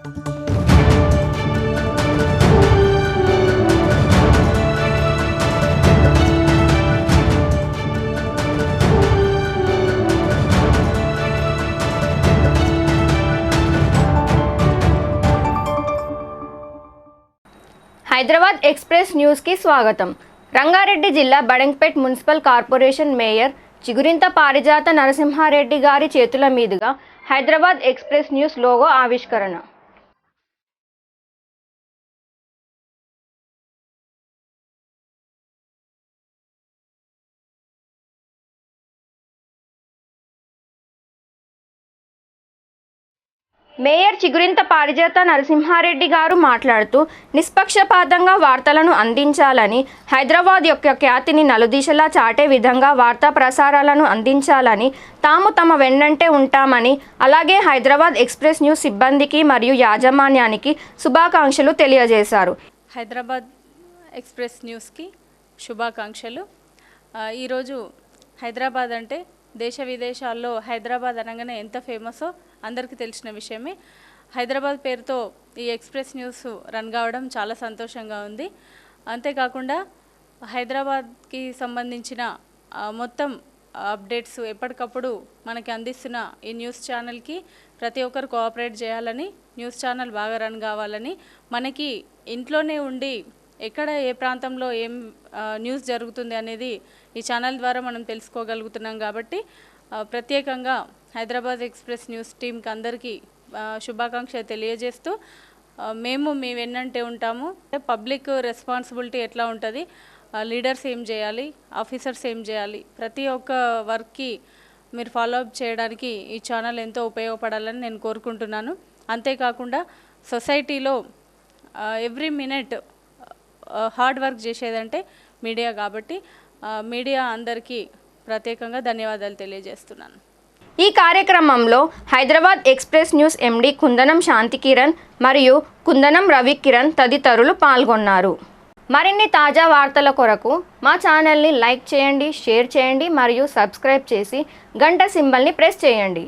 Hyderabad express న్యూస్కి స్వాగతం. రంగారెడ్డి జిల్లా Badangpet municipal corporation mayor Chigurintha Parijatha Narasimhareddy గారి చేతుల మీదుగా హైదరాబాద్ ఎక్స్ప్రెస్ న్యూస్ లోగో ఆవిష్కరణ. మేయర్ చిగురింత పారిజాత నరసింహారెడ్డి గారు మాట్లాడుతూ నిష్పక్షపాతంగా వార్తలను అందించాలని హైదరాబాద్ యొక్క ఖ్యాతిని నలుదిశలా చాటే విధంగా వార్తా ప్రసారాలను అందించాలని తాము తమ వెన్నంటే ఉంటామని అలాగే హైదరాబాద్ ఎక్స్ప్రెస్ న్యూస్ సిబ్బందికి మరియు యాజమాన్యానికి శుభాకాంక్షలు తెలియజేశారు. హైదరాబాద్ ఎక్స్ప్రెస్ న్యూస్కి శుభాకాంక్షలు. ఈరోజు హైదరాబాద్ అంటే దేశ విదేశాల్లో హైదరాబాద్ అనగానే ఎంత ఫేమసో అందరికీ తెలిసిన విషయమే. హైదరాబాద్ పేరుతో ఈ ఎక్స్ప్రెస్ న్యూస్ రన్ కావడం చాలా సంతోషంగా ఉంది. అంతేకాకుండా హైదరాబాద్కి సంబంధించిన మొత్తం అప్డేట్స్ ఎప్పటికప్పుడు మనకి అందిస్తున్న ఈ న్యూస్ ఛానల్కి ప్రతి ఒక్కరు కోఆపరేట్ చేయాలని న్యూస్ ఛానల్ బాగా రన్ కావాలని మనకి ఇంట్లోనే ఉండి ఎక్కడ ఏ ప్రాంతంలో ఏం న్యూస్ జరుగుతుంది అనేది ఈ ఛానల్ ద్వారా మనం తెలుసుకోగలుగుతున్నాం కాబట్టి ప్రత్యేకంగా హైదరాబాద్ ఎక్స్ప్రెస్ న్యూస్ టీంకి అందరికీ శుభాకాంక్ష శుభాకాంక్షలు తెలియజేస్తూ మేము మీ వెన్నంటే ఉంటాము. పబ్లిక్ రెస్పాన్సిబిలిటీ ఎట్లా ఉంటుంది? లీడర్స్ ఏం చేయాలి? ఆఫీసర్స్ ఏం చేయాలి? ప్రతి ఒక్క వర్క్కి మీరు ఫాలో అప్ చేయడానికి ఈ ఛానల్ ఎంతో ఉపయోగపడాలని నేను కోరుకుంటున్నాను. అంతేకాకుండా సొసైటీలో ఎవ్రీ మినిట్ హార్డ్ వర్క్ చేసేదంటే మీడియా కాబట్టి మీడియా అందరికీ ప్రత్యేకంగా ధన్యవాదాలు తెలియజేస్తున్నాను. ఈ కార్యక్రమంలో Hyderabad express news MD Kundanam Shantikiran మరియు కుందనం రవికిరణ్ తదితరులు పాల్గొన్నారు. మరిన్ని తాజా వార్తల కొరకు మా ఛానల్ని లైక్ చేయండి షేర్ చేయండి మరియు సబ్స్క్రైబ్ చేసి గంట సింబల్ని ప్రెస్ చేయండి.